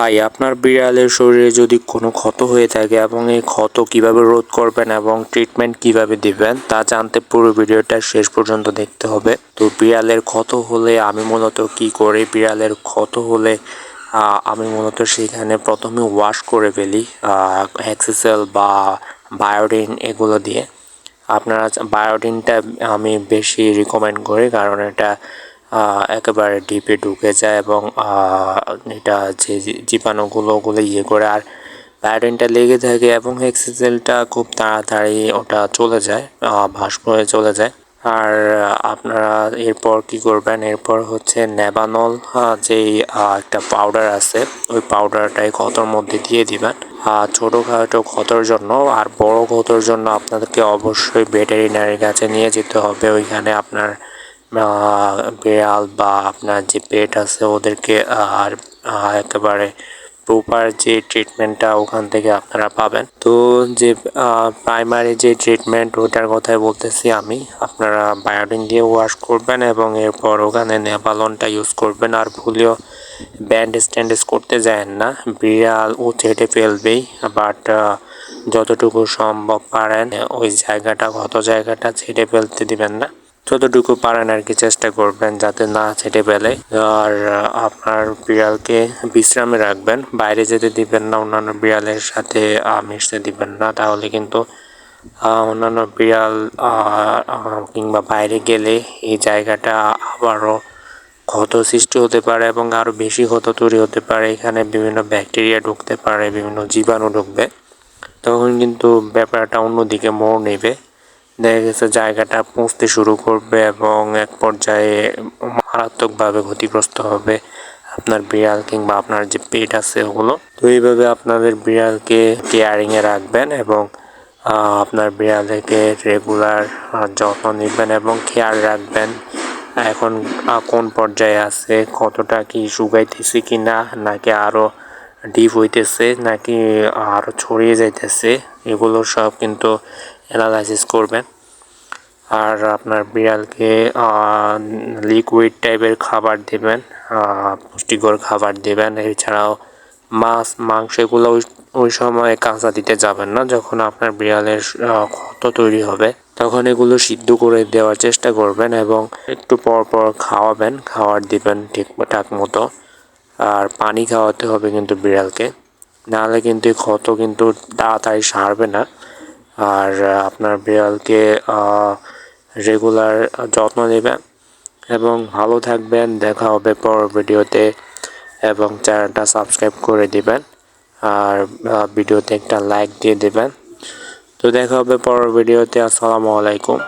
ভাই, আপনার বিড়ালের শরীরে যদি কোনো ক্ষত হয়ে থাকে এবং এই ক্ষত কীভাবে রোধ করবেন এবং ট্রিটমেন্ট কীভাবে দিবেন, তা জানতে পুরো ভিডিওটা শেষ পর্যন্ত দেখতে হবে। তো বিড়ালের ক্ষত হলে আমি মূলত কি করি? বিড়ালের ক্ষত হলে আমি মূলত সেখানে প্রথমে ওয়াশ করে ফেলি হ্যাক্সিসেল বা বায়োডিন এগুলো দিয়ে। আপনারা বায়োডিনটা আমি বেশি রিকমেন্ড করি, কারণ এটা একেবারে ডিপে ঢুকে যায় এবং এটা যে জীবাণুগুলো ওগুলো ইয়ে করে আর বায়োডিনটা লেগে থাকে এবং হেক্সিজেলটা খুব তাড়াতাড়ি ওটা চলে যায় ভাস্প হয়ে চলে যায়। আর আপনারা এরপর কি করবেন? এরপর হচ্ছে নেবানল যেই একটা পাউডার আছে, ওই পাউডারটাই ক্ষতর মধ্যে দিয়ে দিবেন। ছোটোখাটো ক্ষতর জন্য আর বড় ক্ষতর জন্য আপনাদেরকে অবশ্যই ভেটেরিনারির কাছে নিয়ে যেতে হবে। ওইখানে আপনার বিড়াল বা আপনার যে পেট আছে ওদেরকে আর একেবারে প্রপার যে ট্রিটমেন্টটা ওখান থেকে আপনারা পাবেন। তো যে প্রাইমারি যে ট্রিটমেন্ট ওটার কথাই বলতেছি আমি। আপনারা বায়োডিন দিয়ে ওয়াশ করবেন এবং এরপর ওখানে নেপালনটা ইউজ করবেন। আর ভুলেও ব্যান্ডেজ ট্যান্ডেজ করতে যায় না। বিড়াল ও ছেটে ফেলবেই। বাট যতটুকু সম্ভব পারেন, ওই জায়গাটা ক্ষত জায়গাটা ছেটে ফেলতে দিবেন না। যতটুকু পারেন আর কি চেষ্টা করবেন যাতে না ছেটে ফেলে। আর আপনার বিড়ালকে বিশ্রামে রাখবেন। বাইরে যেতে দিবেন না, অন্যান্য বিড়ালের সাথে মিশতে দিবেন না। তাহলে কিন্তু অন্যান্য বিড়াল কিংবা বাইরে গেলে এই জায়গাটা আবারও ক্ষত সৃষ্টি হতে পারে এবং আরও বেশি ক্ষত তৈরি হতে পারে। এখানে বিভিন্ন ব্যাকটেরিয়া ঢুকতে পারে, বিভিন্ন জীবাণু ঢুকবে। তখন কিন্তু ব্যাপারটা অন্যদিকে মোড় নেবে। দেখা গেছে জায়গাটা পৌঁছতে শুরু করবে এবং এক পর্যায়ে মারাত্মকভাবে ক্ষতিগ্রস্ত হবে আপনার বিড়াল কিংবা আপনার যে পেট আছে ওগুলো। তো এইভাবে আপনাদের বিড়ালকে কেয়ারিংয়ে রাখবেন এবং আপনার বিড়ালকে রেগুলার যত্ন নেবেন এবং খেয়াল রাখবেন এখন কোন পর্যায়ে আছে, কতটা কি শুকাইতেছে কি না নাকি আরও ডিপ হইতেছে, নাকি আরও ছড়িয়ে যাইতেছে। এগুলো সব কিন্তু অ্যানালাইসিস করবেন। আর আপনার বিড়ালকে লিকুইড টাইপের খাবার দেবেন পুষ্টিকর খাবার দেবেন। এছাড়াও মাছ, মাংস এগুলো ওই সময় কাঁচা দিতে যাবেন না। যখন আপনার বিড়ালের ক্ষত তৈরি হবে, তখন এগুলো সিদ্ধ করে দেওয়ার চেষ্টা করবেন এবং একটু পর পর খাওয়াবেন। খাবার দিবেন ঠিকঠাক মতো। আর পানি খাওয়াতে হবে কিন্তু বিড়ালকে। নাহলে কিন্তু এই ক্ষত কিন্তু তাড়াতাড়ি সারবে না। আর আপনার বিড়ালকে রেগুলার যত্ন নেবেন এবং ভালো থাকবেন। দেখা হবে পর ভিডিওতে এবং চ্যানেলটা সাবস্ক্রাইব করে দিবেন। আর ভিডিওতে একটা লাইক দিয়ে দেবেন। তো দেখা হবে পরের ভিডিওতে। আসসালামু আলাইকুম।